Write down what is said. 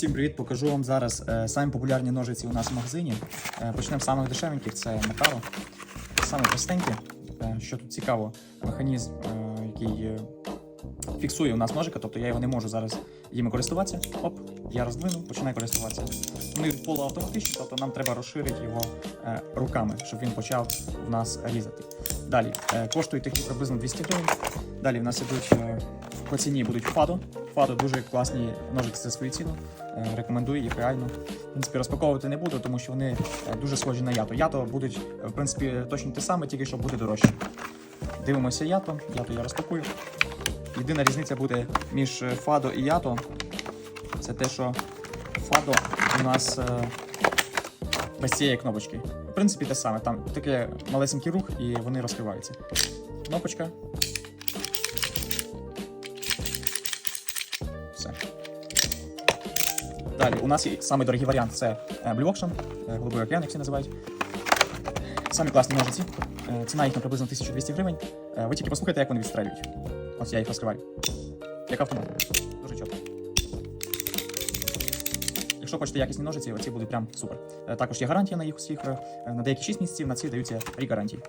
Всім привіт! Покажу вам зараз е, самі популярні ножиці у нас в магазині. Е, почнемо з самих дешевеньких, це Макаро. Саме простенькі. Е, що тут цікаво, механізм, е, який фіксує у нас ножика, тобто я його не можу зараз їми користуватися. Оп, я роздвинув, починаю користуватися. Вони полуавтоматичні, тобто нам треба розширити його руками, щоб він почав в нас різати. Далі коштують такі приблизно 200 гривень. Далі в нас ідуть по ціні будуть Фадо. Фадо дуже класні ножиці за свою ціну. Е, Рекомендую їх реально. В принципі, розпаковувати не буду, тому що вони е, дуже схожі на ято. Ято будуть, е, в принципі, точно те саме, тільки що буде дорожче. Дивимося ято. Ято я розпакую. Єдина різниця буде між Фадо і ято. Це те, що Фадо у нас без цієї кнопочки. В принципі, те саме. Там такий малесенький рух і вони розкриваються. Кнопочка. Далі, у нас є самий дорогий варіант це е, Blue Ocean, е, голубий океан, як всі називають. Самі класні ножиці. Е, Ціна їх на приблизно 1200 гривень. Ви тільки послухайте, як вони відстрелюють. Ось я їх розкриваю. Як автомат. Дуже чітко. Якщо хочете якісні ножиці, оці будуть прям супер. Також є гарантія на їх усіх. На деякі 6 місяців, на ці даються рік гарантії.